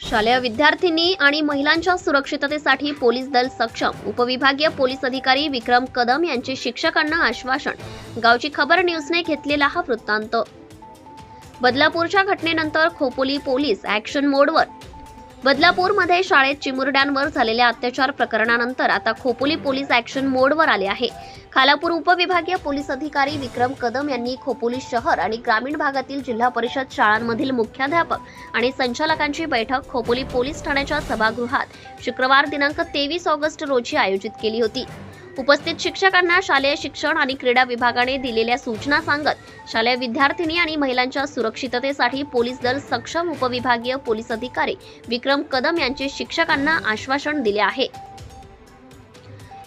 शालेय विद्यार्थिनी आणि महिलांच्या सुरक्षिततेसाठी पोलीस दल सक्षम. उपविभागीय पोलीस अधिकारी विक्रम कदम यांचे शिक्षकांना आश्वासन. गावची खबर न्यूजने घेतलेला हा वृत्तांत. बदलापूरच्या घटनेनंतर खोपोली पोलीस ऍक्शन मोडवर बदलापूरमध्ये शाळेत चिमुरड्यांवर झालेल्या अत्याचार प्रकरणानंतर आता खोपोली पोलीस ॲक्शन मोडवर आले आहे. खालापूर उपविभागीय पोलीस अधिकारी विक्रम कदम यांनी खोपोली शहर आणि ग्रामीण भागातील जिल्हा परिषद शाळांमधील मुख्याध्यापक आणि संचालकांची बैठक खोपोली पोलीस ठाण्याच्या सभागृहात शुक्रवार दिनांक तेवीस ऑगस्ट रोजी आयोजित केली होती. उपस्थित शिक्षकांना शालेय शिक्षण आणि क्रीडा विभागाने दिलेल्या सूचना सांगत शालेय विद्यार्थिनी आणि महिलांच्या सुरक्षिततेसाठी पोलीस दल सक्षम उपविभागीय पोलीस अधिकारी विक्रम कदम यांचे शिक्षकांना आश्वासन दिले आहे.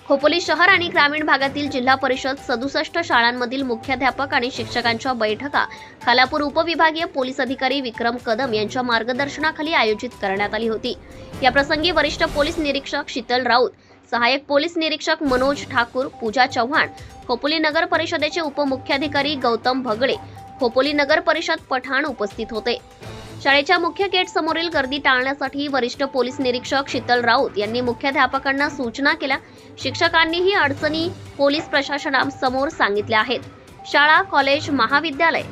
खोपोली शहर आणि ग्रामीण भागातील जिल्हा परिषद सदुसष्ट शाळांमधील मुख्याध्यापक आणि शिक्षकांच्या बैठका खालापूर उपविभागीय पोलीस अधिकारी विक्रम कदम यांच्या मार्गदर्शनाखाली आयोजित करण्यात आली होती. या प्रसंगी वरिष्ठ पोलीस निरीक्षक शीतल राऊत सहाय्यक पोलीस निरीक्षक मनोज ठाकूर पूजा चव्हाण खोपोली नगर परिषदेचे उपमुख्याधिकारी गौतम भगडे खोपोली नगर परिषद पठाण उपस्थित होते. शाळेच्या मुख्य गेट समोरील गर्दी टाळण्यासाठी वरिष्ठ पोलीस निरीक्षक शीतल राऊत यांनी मुख्याध्यापकांना सूचना केल्या. शिक्षकांनीही अडचणी पोलीस प्रशासनासमोर सांगितल्या आहेत. शाळा कॉलेज महाविद्यालय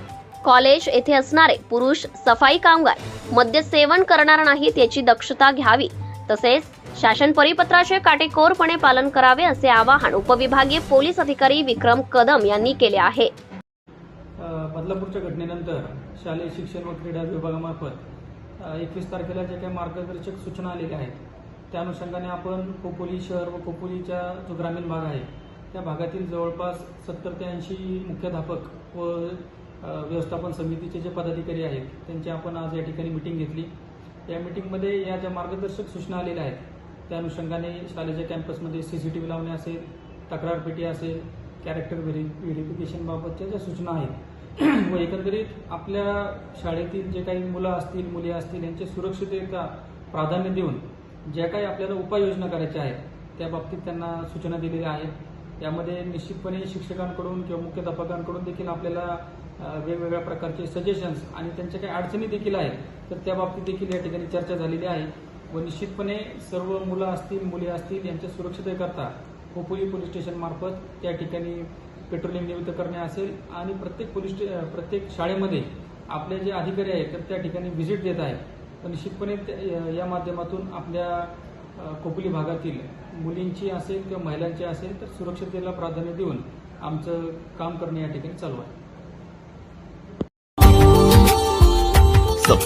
कॉलेज येथे असणारे पुरुष सफाई कामगार मद्य सेवन करणार नाहीत याची दक्षता घ्यावी. तसेच शासन परिपत्राचे काटेकोरपणे पालन करावे असे आवाहन उपविभागीय पोलीस अधिकारी विक्रम कदम यांनी केले आहे. बदलापूरच्या घटनेनंतर शालेय शिक्षण व क्रीडा विभागामार्फत एकवीस तारखेला जे काही मार्गदर्शक सूचना आलेल्या आहेत त्या अनुषंगाने आपण खोपोली शहर व खोपोलीच्या जो ग्रामीण भाग आहे त्या भागातील जवळपास सत्तर ते ऐंशी मुख्याध्यापक व व्यवस्थापन समितीचे जे पदाधिकारी आहेत त्यांची आपण आज या ठिकाणी मिटिंग घेतली. या मिटिंगमध्ये या ज्या मार्गदर्शक सूचना आलेल्या आहेत त्या अनुषंगाने शाळेच्या कॅम्पसमध्ये सी सी टी व्ही लावणे असेल तक्रार पेटी असेल कॅरेक्टर व्हेरि व्हेरिफिकेशनबाबतच्या ज्या सूचना आहेत व एकंदरीत आपल्या शाळेतील जे काही मुलं असतील मुली असतील यांची सुरक्षितता प्राधान्य देऊन ज्या काही आपल्याला उपाययोजना करायच्या आहेत त्या बाबतीत त्यांना सूचना दिलेल्या आहेत. यामध्ये निश्चितपणे शिक्षकांकडून किंवा मुख्याध्यापकांकडून देखील आपल्याला वेगवेगळ्या प्रकारचे सजेशन्स आणि त्यांच्या काही अडचणी देखील आहेत तर त्या बाबतीत देखील या ठिकाणी चर्चा झालेली आहे. व निश्चितपणे सर्व मुलं असतील मुली असतील यांच्या सुरक्षिततेकरता खोपोली पोलीस स्टेशन मार्फत त्या ठिकाणी पेट्रोलिंग नियुक्त करणे असेल आणि प्रत्येक पोलीस स्टे प्रत्येक शाळेमध्ये आपले जे अधिकारी आहेत तर त्या ठिकाणी व्हिजिट देत आहेत. तर निश्चितपणे त्या- या माध्यमातून आपल्या खोपोली भागातील मुलींची असेल किंवा महिलांची असेल तर सुरक्षिततेला प्राधान्य देऊन आमचं काम करणे या ठिकाणी चालू आहे.